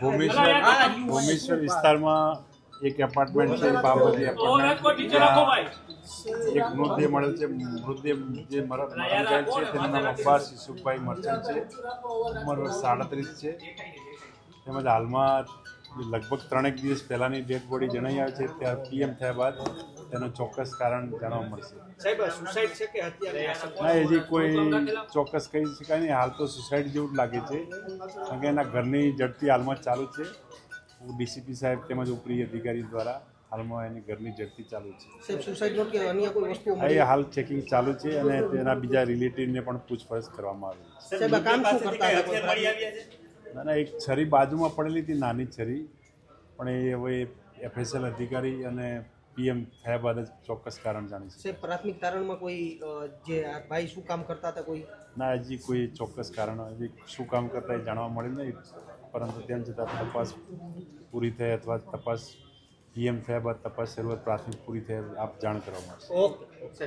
ભૂમેશ્વર ભૂમેશ્વર વિસ્તારમાં એક એપાર્ટમેન્ટ છે બાબતી એપાર્ટમેન્ટ એક મૃતદેહ મળેલ છે. મૃતદેહ જે મર- મરણ ગયેલ છે તેનું નામ અબ્બાસ યુસુફભાઈ મર્ચન્ટ છે. ઉંમર સાડત્રીસ છે. તેમજ હાલમાં લગભગ ત્રણેક દિવસ પહેલાંની ડેડ બોડી જણાઈ આવે છે ત્યાં પીએમ થયા બાદ તેનું ચોક્કસ કારણ જાણવા મળશે. સાહેબ સુસાઇડ છે કે હત્યાની આશંકા ના હજી કોઈ ચોક્કસ કહી શકાય નહીં. હાલ તો સુસાઇડ જેવું જ લાગે છે. કારણ કે એના ઘરની ઝડપી હાલમાં ચાલુ છે. ડીસીપી સાહેબ તેમજ ઉપરી અધિકારી દ્વારા હાલમાં એની ઘરની ઝડપી ચાલુ છે. સાહેબ સુસાઇડ નોટ કે અન્ય કોઈ વસ્તુઓ આ મળી? એ હાલ ચેકિંગ ચાલુ છે અને તેના બીજા રિલેટિવને પણ પૂછપરછ કરવામાં આવી. છે? ના ના એક છરી બાજુમાં પડેલી હતી નાની છરી. પણ એ હવે એફએસએલ અધિકારી અને પીએમ થયા બાદ જ ચોક્કસ કારણ જાણી છે પ્રાથમિક તારણમાં કોઈ જે આ ભાઈ શું કામ કરતા હતા કોઈ? ના હજી કોઈ ચોક્કસ કારણ હજી શું કામ કરતા એ જાણવા મળેલ નહીં. પરંતુ તેમ છતાં તપાસ પૂરી થઈ અથવા તપાસ પીએમ થયા બાદ તપાસ શરૂઆત પ્રાથમિક પૂરી થઈ આપ જાણ કરવા મળશે. ઓકે